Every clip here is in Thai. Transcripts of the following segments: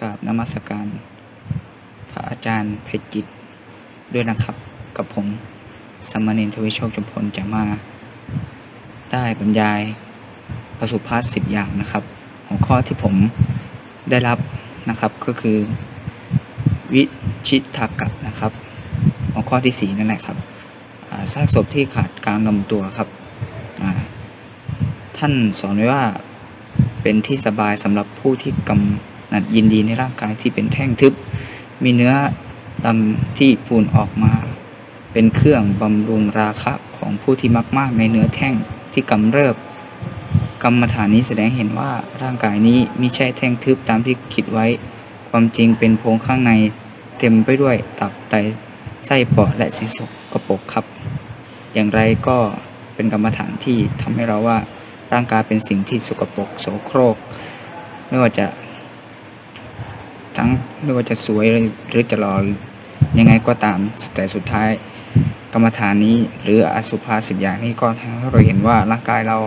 กราบนมัสการ พระอาจารย์เพชรจิต ด้วยนะครับ กับผมสมมเณรทวิโชคจุมพลจะมา ได้บรรยายประสุภาษิสิบอย่างนะครับ หัวข้อที่ผมได้รับนะครับก็คือ วิชิตากะนะครับ หัวข้อที่สี่นั่นแหละครับอ่าซากศพที่ขาดกลางลำตัวครับ ท่านสอนไว้ว่าเป็นที่สบายสำหรับผู้ที่กำ นัดยินดีในร่างกายที่เป็นแท่งทึบ มีเนื้อดำที่ปูนออกมา เป็นเครื่องบำรุงราคะของผู้ที่มากๆ ในเนื้อแท่งที่กำเริบ กรรมฐานนี้แสดงเห็นว่าร่างกายนี้มิใช่แท่งทึบตามที่คิดไว้ ความจริงเป็นโพรงข้างในเต็มไปด้วยตับไตไส้ปอดและสีสกปรกครับ อย่างไรก็เป็นกรรมฐานที่ทำให้เราว่าร่างกายเป็นสิ่งที่สกปรกโสโครก ไม่ว่าจะ ทั้งไม่ว่าจะสวยหรือจะหล่อยังไงก็ตาม แต่สุดท้ายกรรมฐานนี้หรืออสุภาสิบอย่างนี้ก็ทำให้เราเห็นว่าร่างกายเรา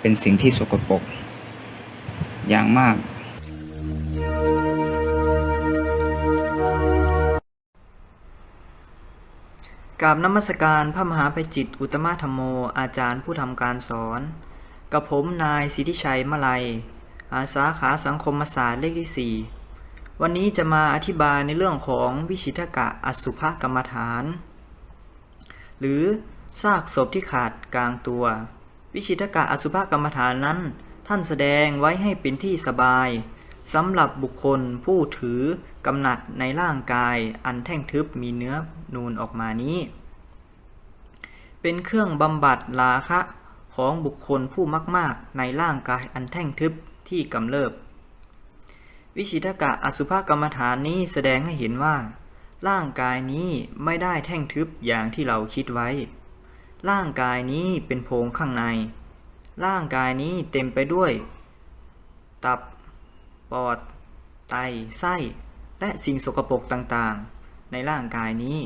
เป็นสิ่งที่สกปรกอย่างมาก กราบนมัสการพระมหาภัยจิตอุตมะธรรมโม อาจารย์ผู้ทำการสอน กับผมนายสิทธิชัยมะไลยอาสาขาสังคมศาสตร์เลขที่4 วันนี้จะมาอธิบายในเรื่องของวิชิตกะอสุภกรรมฐาน หรือซากศพที่ขาดกลางตัว วิชิตกะอสุภกรรมฐานนั้น ท่านแสดงไว้ให้เป็นที่สบายสำหรับบุคคลผู้ถือกำหนัดในร่างกายอันแท่งทึบมีเนื้อนูนออกมานี้ เป็นเครื่องบำบัดราคะของบุคคลผู้มาก ๆ ในร่างกายอันแท่งทึบที่กำเริบ วิชิตกะอสุภกรรมฐานนี้แสดงให้เห็นว่า ร่างกายนี้ไม่ได้แท่งทึบอย่างที่เราคิดไว้ ร่างกายนี้เป็นโพรงข้างใน ร่างกายนี้เต็มไปด้วย ตับ ปอด ไต ไส้ และสิ่งสกปรกต่างๆ ในร่างกายนี้